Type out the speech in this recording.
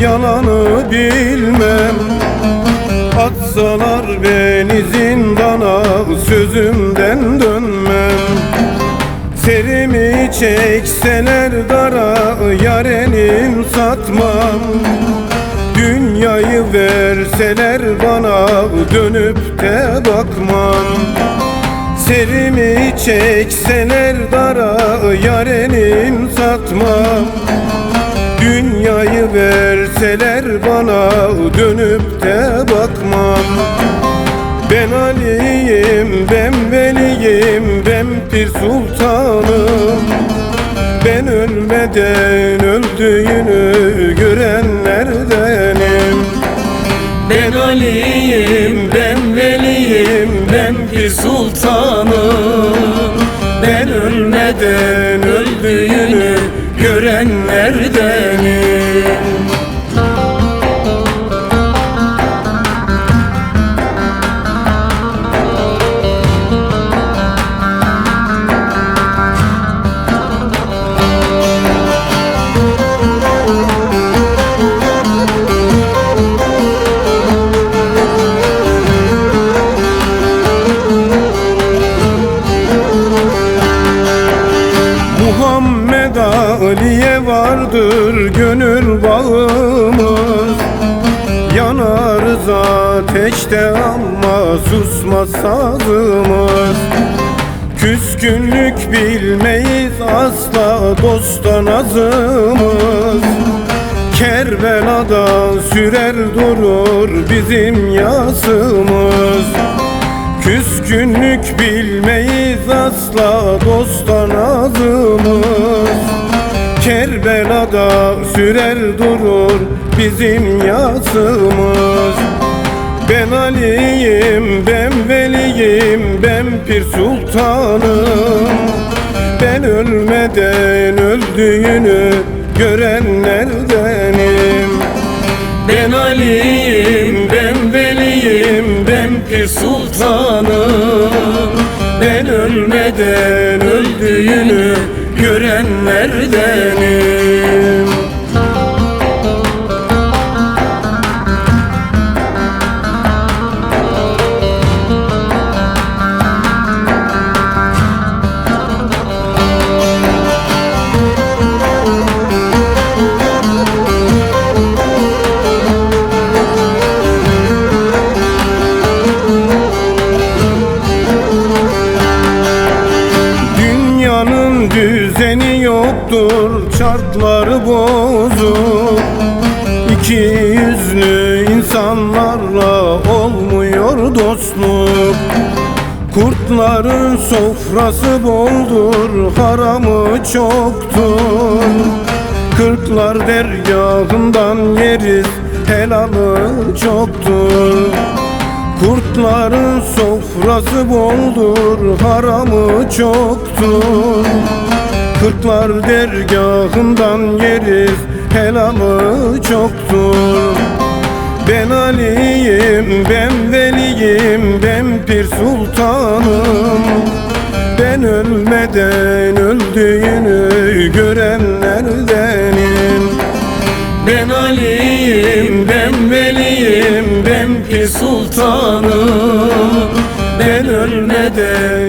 yalanı bilmem. Atsalar beni zindana sözümden dönmem. Serimi çekseler dara yarenim satmam. Dünyayı verseler bana dönüp de bakmam. Serimi çekseler dara yarenim satmam. Dünyayı verseler bana dönüp de bakmam. Ben Ali'yim, ben Veliyim, ben Pir Sultanım. Ben ölmeden öldüğünü görenlerdenim. Ben Ali'yim, ben Veliyim, ben Pir Sultanım. Ben ölmeden öldüğünü görenlerdenim vardır gönül bağımız. Yanarız ateşte ama susmaz sazımız. Küskünlük bilmeyiz asla dosta nazımız. Kerbela'da sürer durur bizim yasımız. Küskünlük bilmeyiz asla dosta nazımız Kerbela'da sürer durur bizim yasımız Ben Ali'yim, ben Veliyim, ben Pir Sultanım. Ben ölmeden öldüğünü görenlerdenim. Ben Ali'yim, ben Veliyim, ben Pir Sultanım. Ben ölmeden öldüğünü görenlerdenim yoktur Çarkları bozuk. İki yüzlü insanlarla olmuyor dostluk. Kurtların sofrası boldur Haramı çoktur. Kırklar dergahından yeriz Helalı çoktur. Kurtların sofrası boldur, haramı çoktur Kırklar dergahından yeriz, helamı çoktur. Ben Ali'yim, ben Veliyim, ben Pir Sultanım. Ben ölmeden öldüğünü görenlerdenim. Ben Ali'yim, ben Veliyim, ben Pir Sultanım. Ben ölmeden